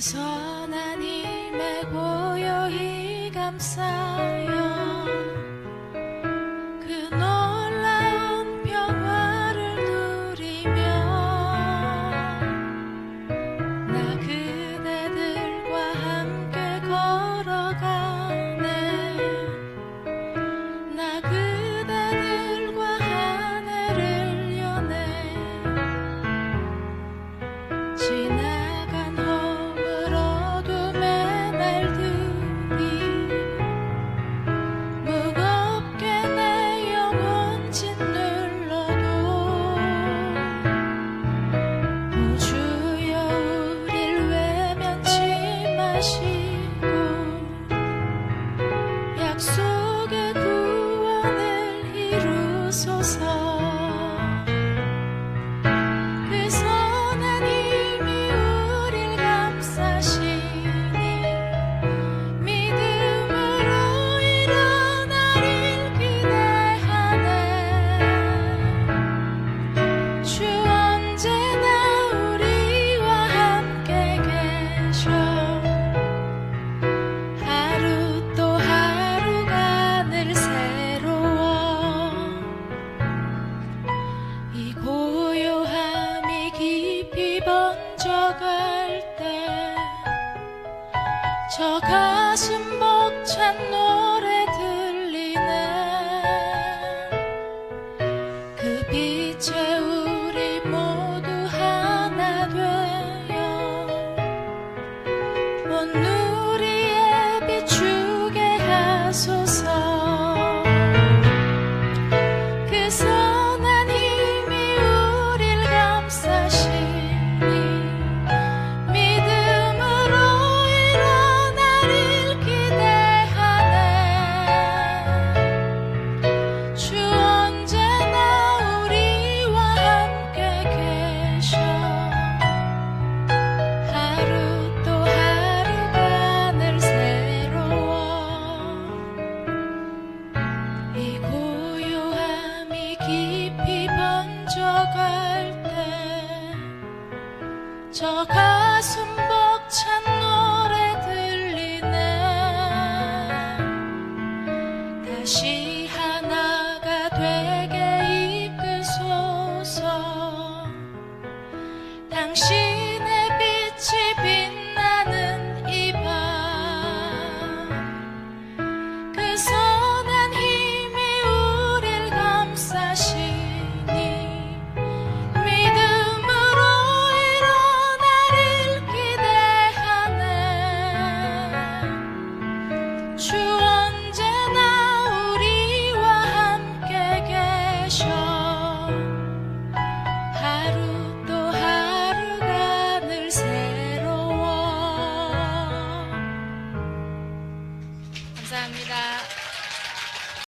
선한 힘에 고요히 감싸요. 약속의 구원을 이루소서. 갈 때 저 가슴 벅찬 노래 들리네. 그 빛에 우리 모두 하나 되어 온누리에 비추게 하소서. 그 저 가슴 벅찬 노래 들리네. 다시